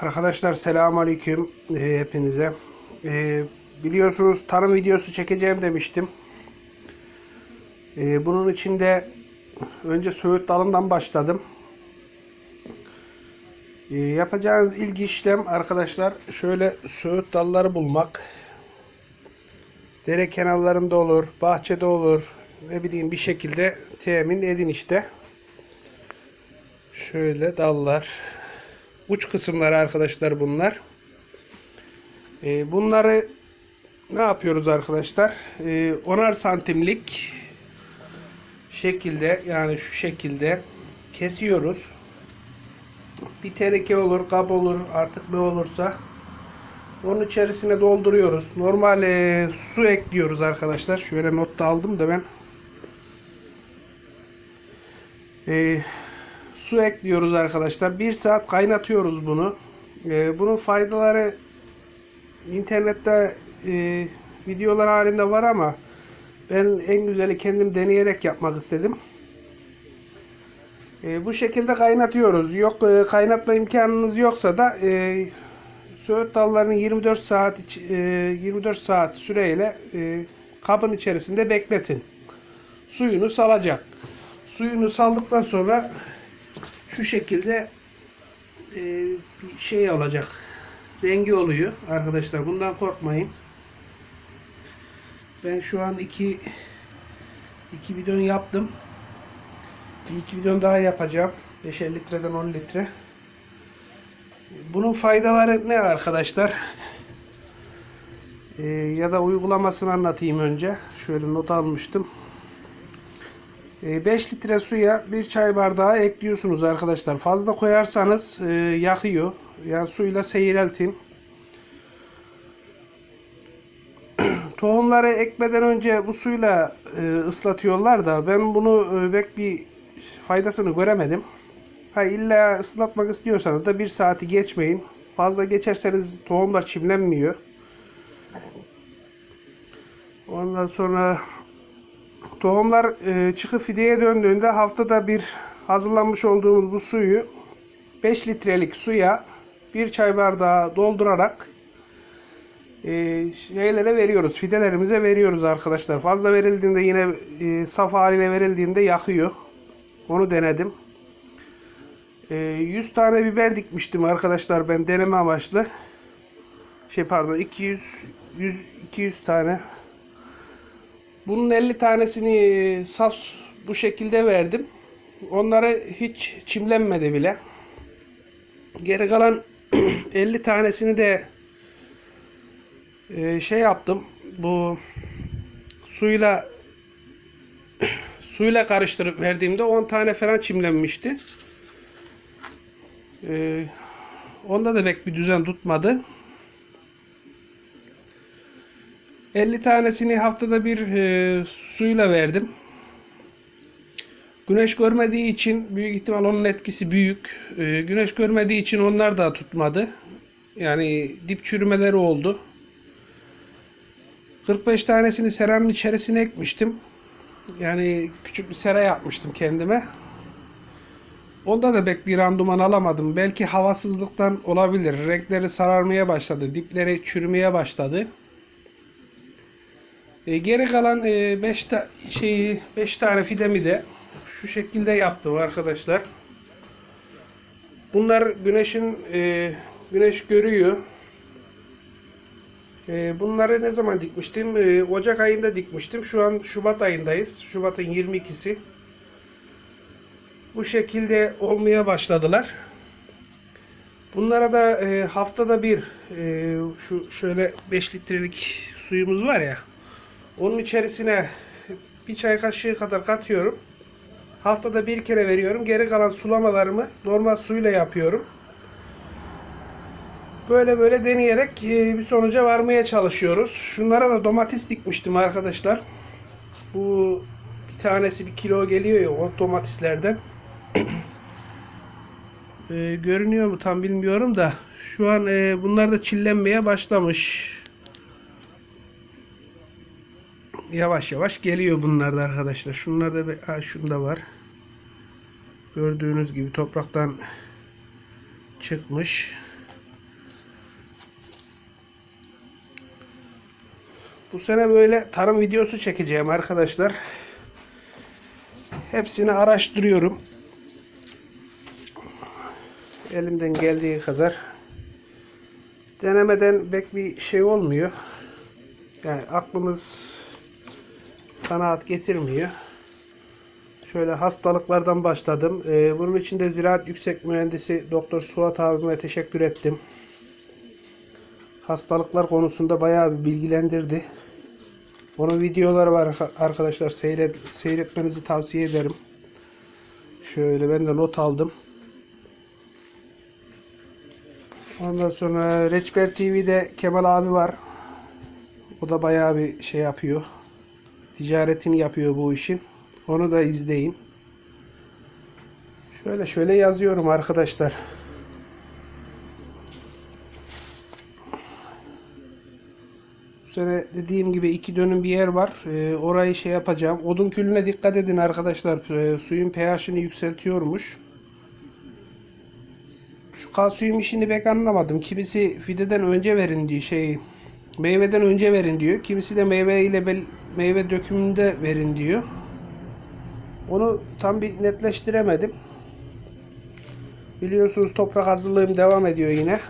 Arkadaşlar selamun aleyküm e, hepinize. E, biliyorsunuz tarım videosu çekeceğim demiştim. E, bunun için de önce söğüt dalından başladım. E, yapacağınız ilk işlem arkadaşlar şöyle söğüt dalları bulmak. Dere kenarlarında olur, bahçede olur. Ne bileyim bir şekilde temin edin işte. Şöyle dallar. Uç kısımları arkadaşlar bunlar. Ee, bunları ne yapıyoruz arkadaşlar? Ee, 10'ar santimlik şekilde yani şu şekilde kesiyoruz. Bir teneke olur, kap olur artık ne olursa onun içerisine dolduruyoruz. Normal e, su ekliyoruz arkadaşlar. Şöyle not da aldım da ben. Eee su ekliyoruz arkadaşlar. Bir saat kaynatıyoruz bunu. Ee, bunun faydaları internette e, videolar halinde var ama ben en güzeli kendim deneyerek yapmak istedim. Ee, bu şekilde kaynatıyoruz. Yok e, kaynatma imkanınız yoksa da e, söğüt dallarını 24 saat iç- e, 24 saat süreyle e, kabın içerisinde bekletin. Suyunu salacak. Suyunu saldıktan sonra şu şekilde e, bir şey olacak. Rengi oluyor arkadaşlar. Bundan korkmayın. Ben şu an iki iki bidon yaptım. Bir iki bidon daha yapacağım. 5'er litreden 10 litre. Bunun faydaları ne arkadaşlar? E, ya da uygulamasını anlatayım önce. Şöyle not almıştım. 5 litre suya bir çay bardağı ekliyorsunuz arkadaşlar. Fazla koyarsanız e, yakıyor. Yani suyla seyreltin. Tohumları ekmeden önce bu suyla e, ıslatıyorlar da ben bunu e, pek bir faydasını göremedim. Ha illa ıslatmak istiyorsanız da bir saati geçmeyin. Fazla geçerseniz tohumlar çimlenmiyor. Ondan sonra Tohumlar e, çıkıp fideye döndüğünde haftada bir hazırlanmış olduğumuz bu suyu 5 litrelik suya bir çay bardağı doldurarak e, şeylere veriyoruz. Fidelerimize veriyoruz arkadaşlar. Fazla verildiğinde yine e, saf haliyle verildiğinde yakıyor. Onu denedim. E, 100 tane biber dikmiştim arkadaşlar ben deneme amaçlı. Şey pardon 200 100 200 tane bunun 50 tanesini saf bu şekilde verdim. Onları hiç çimlenmedi bile. Geri kalan 50 tanesini de e, şey yaptım. Bu suyla suyla karıştırıp verdiğimde 10 tane falan çimlenmişti. E, onda da pek bir düzen tutmadı. 50 tanesini haftada bir e, suyla verdim. Güneş görmediği için büyük ihtimal onun etkisi büyük. E, güneş görmediği için onlar da tutmadı. Yani dip çürümeleri oldu. 45 tanesini seranın içerisine ekmiştim. Yani küçük bir sera yapmıştım kendime. Onda da pek bir randuman alamadım. Belki havasızlıktan olabilir. Renkleri sararmaya başladı. Dipleri çürümeye başladı. E, geri kalan 5 e, ta şeyi 5 tane fidemi de şu şekilde yaptım arkadaşlar. Bunlar güneşin e, güneş görüyor. E, bunları ne zaman dikmiştim? E, Ocak ayında dikmiştim. Şu an Şubat ayındayız. Şubat'ın 22'si. Bu şekilde olmaya başladılar. Bunlara da e, haftada bir e, şu şöyle 5 litrelik suyumuz var ya. Onun içerisine bir çay kaşığı kadar katıyorum. Haftada bir kere veriyorum. Geri kalan sulamalarımı normal suyla yapıyorum. Böyle böyle deneyerek e, bir sonuca varmaya çalışıyoruz. Şunlara da domates dikmiştim arkadaşlar. Bu bir tanesi bir kilo geliyor ya o domateslerden. e, görünüyor mu tam bilmiyorum da şu an e, bunlar da çillenmeye başlamış yavaş yavaş geliyor bunlar da arkadaşlar. Şunlar da bir, ha, şunda var. Gördüğünüz gibi topraktan çıkmış. Bu sene böyle tarım videosu çekeceğim arkadaşlar. Hepsini araştırıyorum. Elimden geldiği kadar. Denemeden pek bir şey olmuyor. Yani aklımız kanaat getirmiyor. Şöyle hastalıklardan başladım. Ee, bunun için de Ziraat Yüksek Mühendisi Doktor Suat abime teşekkür ettim. Hastalıklar konusunda bayağı bir bilgilendirdi. Onun videoları var arkadaşlar. Seyret, seyretmenizi tavsiye ederim. Şöyle ben de not aldım. Ondan sonra Reçber TV'de Kemal abi var. O da bayağı bir şey yapıyor. Ticaretini yapıyor bu işin. Onu da izleyin. Şöyle şöyle yazıyorum arkadaşlar. Bu sene dediğim gibi iki dönüm bir yer var. Ee, orayı şey yapacağım. Odun külüne dikkat edin arkadaşlar. Ee, suyun pH'ini yükseltiyormuş. Şu kalsiyum işini pek anlamadım. Kimisi fideden önce verin diyor şey meyveden önce verin diyor. Kimisi de meyve ile meyve dökümünde verin diyor. Onu tam bir netleştiremedim. Biliyorsunuz toprak hazırlığım devam ediyor yine.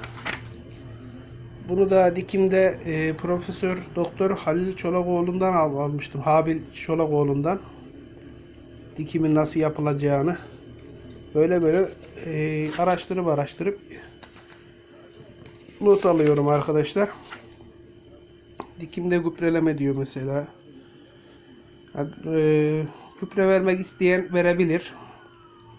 Bunu da dikimde e, Profesör Doktor Halil Çolakoğlu'ndan al- almıştım. Habil Çolakoğlu'ndan. Dikimin nasıl yapılacağını. Böyle böyle e, araştırıp araştırıp not alıyorum arkadaşlar. Dikimde gübreleme diyor mesela. E, gübre vermek isteyen verebilir.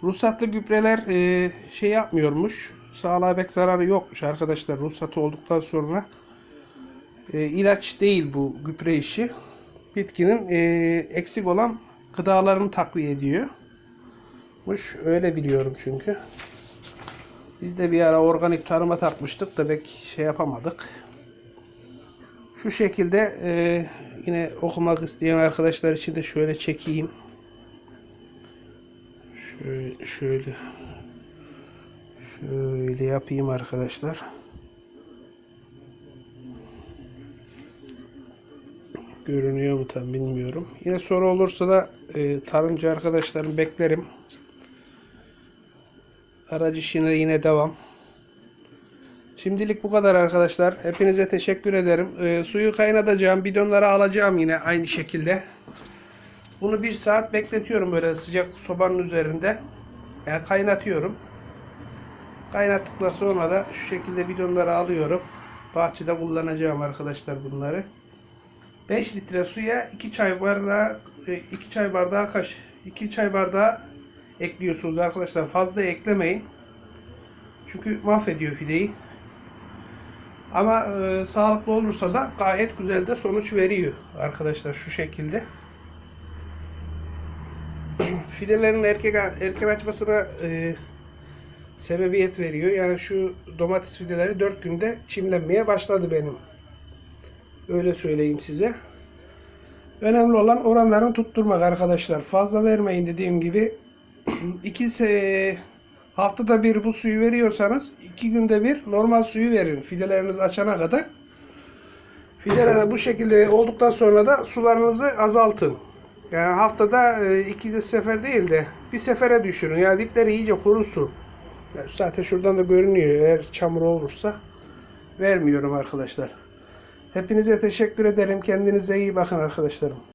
Ruhsatlı gübreler e, şey yapmıyormuş. Sağlığa pek zararı yokmuş arkadaşlar. Ruhsatı olduktan sonra e, ilaç değil bu gübre işi. Bitkinin e, eksik olan gıdalarını takviye ediyor. Muş öyle biliyorum çünkü. Biz de bir ara organik tarıma takmıştık da pek şey yapamadık. Şu şekilde e, yine okumak isteyen arkadaşlar için de şöyle çekeyim. Şöyle şöyle yapayım arkadaşlar. Görünüyor mu tam bilmiyorum. Yine soru olursa da e, tarımcı arkadaşlarım beklerim. Aracı işine yine devam. Şimdilik bu kadar arkadaşlar. Hepinize teşekkür ederim. E, suyu kaynatacağım. Bidonları alacağım yine aynı şekilde. Bunu bir saat bekletiyorum böyle sıcak sobanın üzerinde. Yani kaynatıyorum. Kaynattıktan sonra da şu şekilde bidonları alıyorum. Bahçede kullanacağım arkadaşlar bunları. 5 litre suya 2 çay bardağı 2 çay bardağı kaş 2 çay bardağı ekliyorsunuz arkadaşlar. Fazla eklemeyin. Çünkü mahvediyor fideyi. Ama e, sağlıklı olursa da gayet güzel de sonuç veriyor arkadaşlar şu şekilde. Fidelerin erkek erken açmasına e, sebebiyet veriyor. Yani şu domates fideleri 4 günde çimlenmeye başladı benim. Öyle söyleyeyim size. Önemli olan oranlarını tutturmak arkadaşlar. Fazla vermeyin dediğim gibi. iki e, haftada bir bu suyu veriyorsanız iki günde bir normal suyu verin. Fideleriniz açana kadar. Fideler bu şekilde olduktan sonra da sularınızı azaltın. Yani haftada e, iki de sefer değil de bir sefere düşürün. Yani dipleri iyice kurusun. Zaten şuradan da görünüyor. Eğer çamur olursa vermiyorum arkadaşlar. Hepinize teşekkür ederim. Kendinize iyi bakın arkadaşlarım.